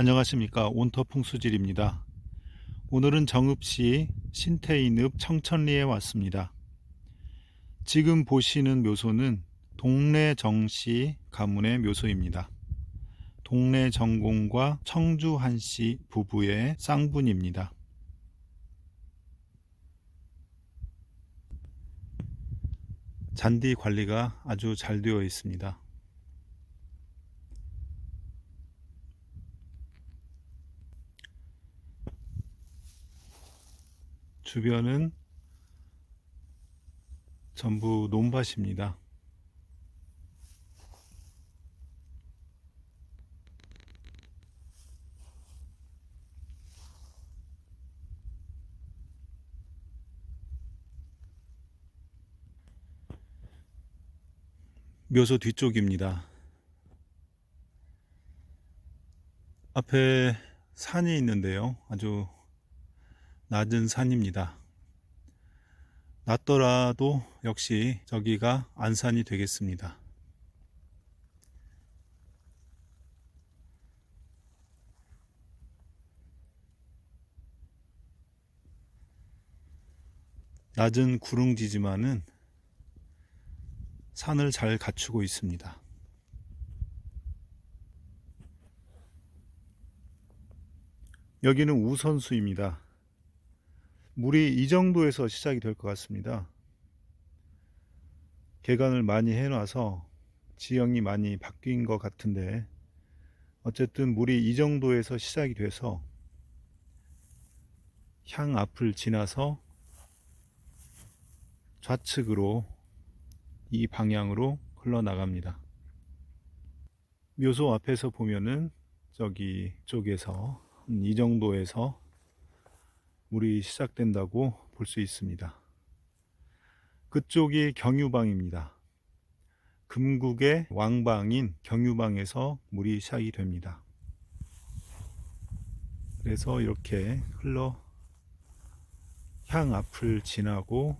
안녕하십니까 온터풍수질입니다. 오늘은 정읍시 신태인읍 청천리에 왔습니다. 지금 보시는 묘소는 동래 정씨 가문의 묘소입니다. 동래 정공과 청주 한씨 부부의 쌍분입니다. 잔디 관리가 아주 잘 되어 있습니다. 주변은 전부 논밭입니다. 묘소 뒤쪽입니다. 앞에 산이 있는데요. 아주 낮은 산입니다. 낮더라도 역시 저기가 안산이 되겠습니다. 낮은 구릉지지만은 산을 잘 갖추고 있습니다. 여기는 우선수입니다. 물이 이 정도에서 시작이 될 것 같습니다. 개간을 많이 해놔서 지형이 많이 바뀐 것 같은데 어쨌든 물이 이 정도에서 시작이 돼서 향 앞을 지나서 좌측으로 이 방향으로 흘러나갑니다. 묘소 앞에서 보면은 저기 쪽에서 이 정도에서 물이 시작된다고 볼 수 있습니다. 그쪽이 경유방입니다. 금국의 왕방인 경유방에서 물이 시작이 됩니다. 그래서 이렇게 흘러 향 앞을 지나고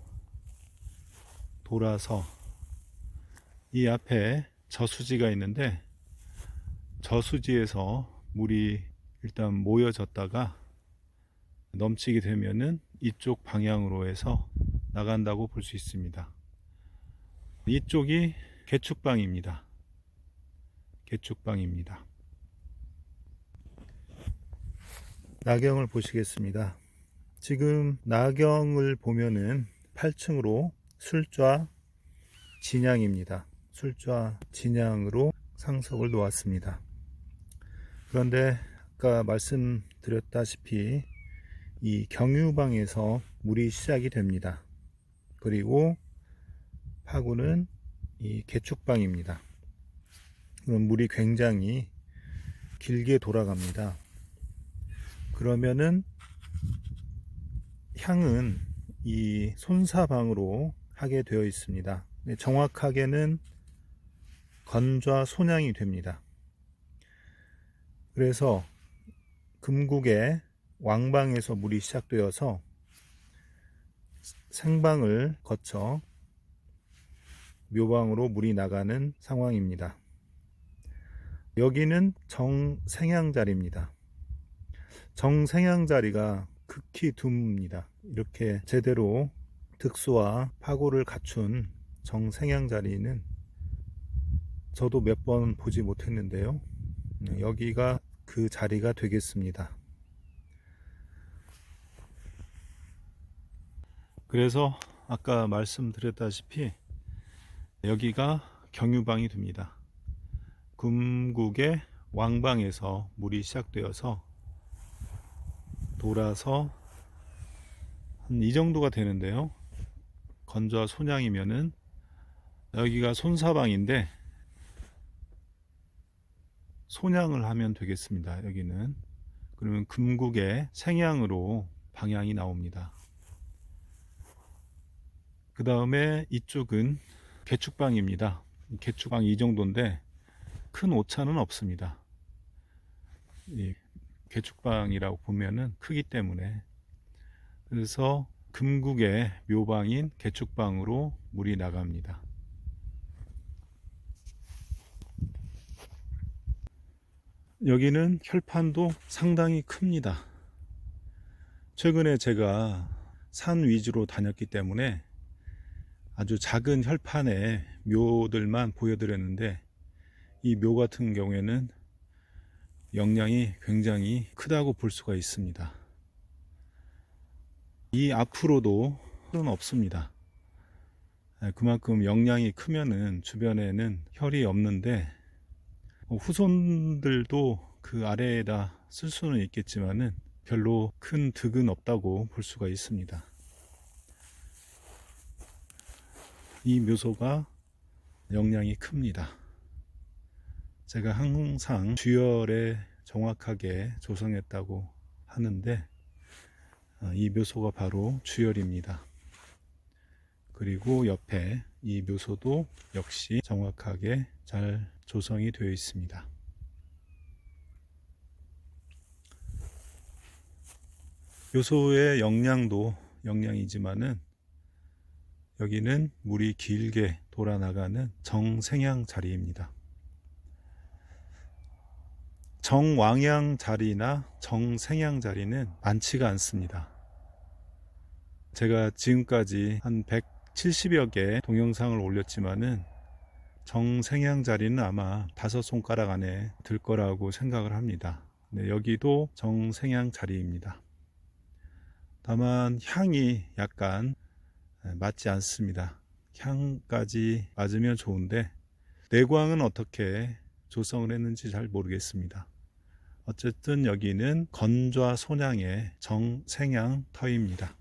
돌아서 이 앞에 저수지가 있는데 저수지에서 물이 일단 모여졌다가 넘치게 되면은 이쪽 방향으로 해서 나간다고 볼 수 있습니다. 이쪽이 개축방입니다. 개축방입니다. 나경을 보시겠습니다. 지금 나경을 보면은 8층으로 술좌 진양입니다. 술좌 진양으로 상석을 놓았습니다. 그런데 아까 말씀드렸다시피 이 경유방에서 물이 시작이 됩니다. 그리고 파구는 이 개축방입니다. 그럼 물이 굉장히 길게 돌아갑니다. 그러면은 향은 이 손사방으로 하게 되어 있습니다. 정확하게는 건좌 손향이 됩니다. 그래서 금국의 왕방에서 물이 시작되어서 생방을 거쳐 묘방으로 물이 나가는 상황입니다. 여기는 정생양자리입니다. 정생양자리가 극히 드뭅니다. 이렇게 제대로 득수와 파고를 갖춘 정생양자리는 저도 몇 번 보지 못했는데요. 여기가 그 자리가 되겠습니다. 그래서 아까 말씀드렸다시피 여기가 경유방이 됩니다. 금국의 왕방에서 물이 시작되어서 돌아서 한 이 정도가 되는데요. 건조와 손양이면은 여기가 손사방인데 손양을 하면 되겠습니다. 여기는 그러면 금국의 생양으로 방향이 나옵니다. 그 다음에 이쪽은 개축방입니다. 개축방 이 정도인데 큰 오차는 없습니다. 이 개축방이라고 보면은 크기 때문에 그래서 금국의 묘방인 개축방으로 물이 나갑니다. 여기는 혈판도 상당히 큽니다. 최근에 제가 산 위주로 다녔기 때문에 아주 작은 혈판의 묘들만 보여드렸는데 이 묘 같은 경우에는 영향이 굉장히 크다고 볼 수가 있습니다. 이 앞으로도 혈은 없습니다. 예, 그만큼 영향이 크면은 주변에는 혈이 없는데 어, 후손들도 그 아래에다 쓸 수는 있겠지만은 별로 큰 득은 없다고 볼 수가 있습니다. 이 묘소가 영향이 큽니다. 제가 항상 주열에 정확하게 조성했다고 하는데 어, 이 묘소가 바로 주열입니다. 그리고 옆에 이 묘소도 역시 정확하게 잘 조성이 되어 있습니다. 묘소의 영양도 영양이지만은 여기는 물이 길게 돌아나가는 정생양 자리입니다. 정왕양 자리나 정생양 자리는 많지가 않습니다. 제가 지금까지 한 170여 개 동영상을 올렸지만은 정생양 자리는 아마 다섯 손가락 안에 들 거라고 생각을 합니다. 네, 여기도 정생양 자리입니다. 다만 향이 약간 맞지 않습니다. 향까지 맞으면 좋은데 내광은 어떻게 조성을 했는지 잘 모르겠습니다. 어쨌든 여기는 건좌 손양의 정생양 터입니다.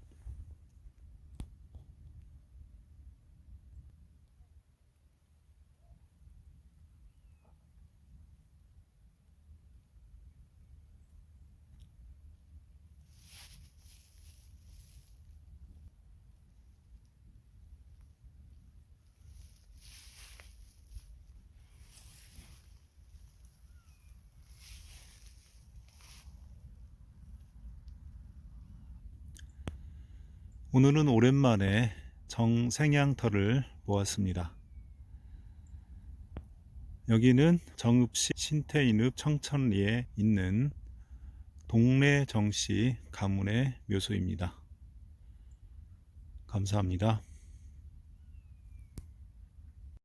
오늘은 오랜만에 정생양터를 모았습니다. 여기는 정읍시 신태인읍 청천리에 있는 동래 정씨 가문의 묘소입니다. 감사합니다.